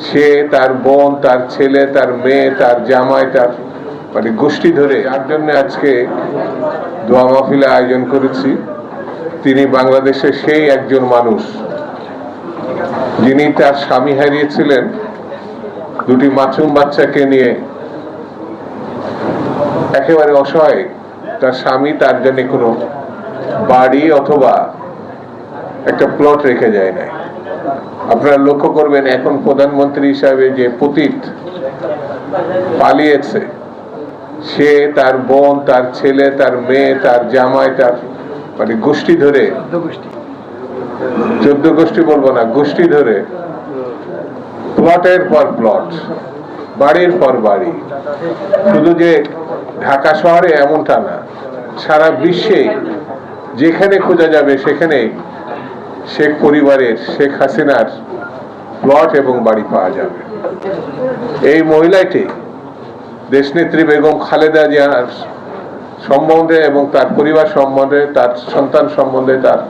সে তার বোন, তার ছেলে, তার মেয়ে, তার জামাই, তার মানে গোষ্ঠী ধরে যার জন্য আজকে দোয়া মাহফিলে আয়োজন করেছি। তিনি বাংলাদেশের সেই একজন মানুষ যিনি তার স্বামী হারিয়েছিলেন, দুটি মাছুম বাচ্চাকে নিয়ে। একেবারে অসহায়, তার স্বামী তার জন্য কোনো বাড়ি অথবা একটা প্লট রেখে যায় নাই। আপনারা লক্ষ্য করবেন এখন প্রধানমন্ত্রী হিসাবে যে পতীত পালিয়েছে সে তার বোন তার ছেলে তার মেয়ে তার জামাই তার মানে গোষ্ঠী ধরে চোদ্দ গোষ্ঠী। বলব না গোষ্ঠী ধরে প্লটের পর প্লট বাড়ির পর বাড়ি। শুধু যে ঢাকা শহরে এমনটা না সারা বিশ্বে যেখানে খোঁজা যাবে সেখানে শেখ পরিবারের, শেখ হাসিনার প্লট এবং বাড়ি পাওয়া যাবে। এই মহিলাটি দেশনেত্রী বেগম খালেদা জিয়ার সম্বন্ধে এবং তার পরিবার সম্বন্ধে, তার সন্তান সম্বন্ধে, তার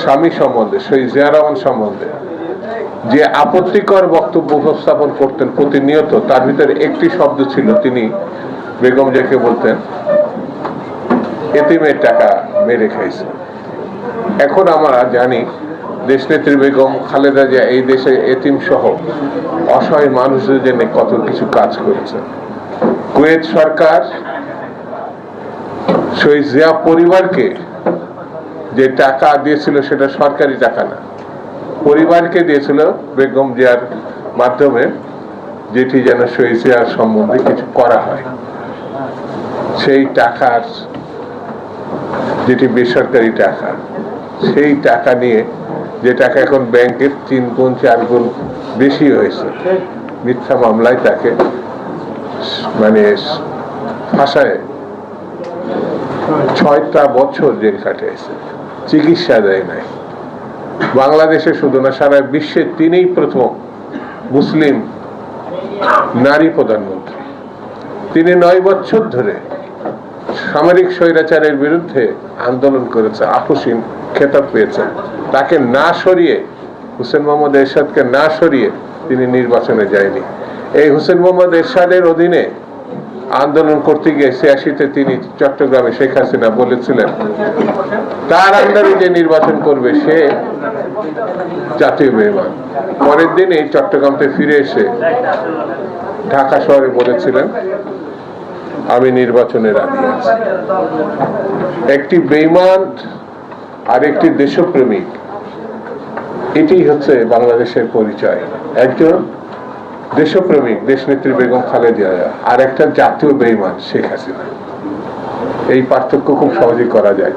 স্বামী সম্বন্ধে সেই জিয়া রহমান সম্বন্ধে যে আপত্তিকর বক্তব্য উপস্থাপন করতেন প্রতিনিয়ত, তার ভিতরে একটি শব্দ ছিল, তিনি বেগম যাকে বলতেন, এতিমের টাকা মেরে খাইছে। এখন আমরা জানি দেশনেত্রী বেগম খালেদা জিয়া এই দেশে এতিম সহ অসহায় মানুষদের জন্য কত কিছু কাজ করেছে। কুয়েত সরকার শহীদ জিয়া পরিবারকে যে টাকা দিয়েছিল সেটা সরকারি টাকা না, পরিবারকে দিয়েছিল বেগম জিয়ার মাধ্যমে, যেটি যেন শহীদ জিয়ার সম্বন্ধে কিছু করা হয়। সেই টাকার, যেটি বেসরকারি টাকা, সেই টাকা নিয়ে যে টাকা এখন ব্যাংকের তিন গুণ চার গুণ বেশি হয়েছে, মিথ্যা মামলায় তাকে মানে ফাঁসায়। ছয়টা বছর জেল কাটিয়েছে চিকিৎসা দেয় নাই। বাংলাদেশে শুধু না, সারা বিশ্বে তিনিই প্রথম মুসলিম নারী প্রধানমন্ত্রী। তিনি নয় বছর ধরে সামরিক স্বৈরাচারের বিরুদ্ধে আন্দোলন করেছে আপসীন খেতাব পেয়েছেন তাকে না সরিয়ে, হুসেন মোহাম্মদ এরশাদকে না সরিয়ে তিনি নির্বাচনে যায়নি। এই হুসেন মোহাম্মদ এরশাদের অধীনে আন্দোলন করতে গিয়ে ছিয়াশিতে তিনি চট্টগ্রামে শেখ হাসিনা বলেছিলেন, তার আন্ডারে যে নির্বাচন করবে সে জাতীয় বেমান পরের দিন এই চট্টগ্রামতে ফিরে এসে ঢাকা শহরে বলেছিলেন আমি নির্বাচনের আগে একটি বেইমান আর একটি দেশপ্রেমিক। এটি হচ্ছে বাংলাদেশের পরিচয়। একজন দেশপ্রেমিক, দেশনেত্রী বেগম খালেদা আর একটা জাতীয় বেইমান শেখ হাসিনা। এই পার্থক্য খুব সহজেই করা যায়।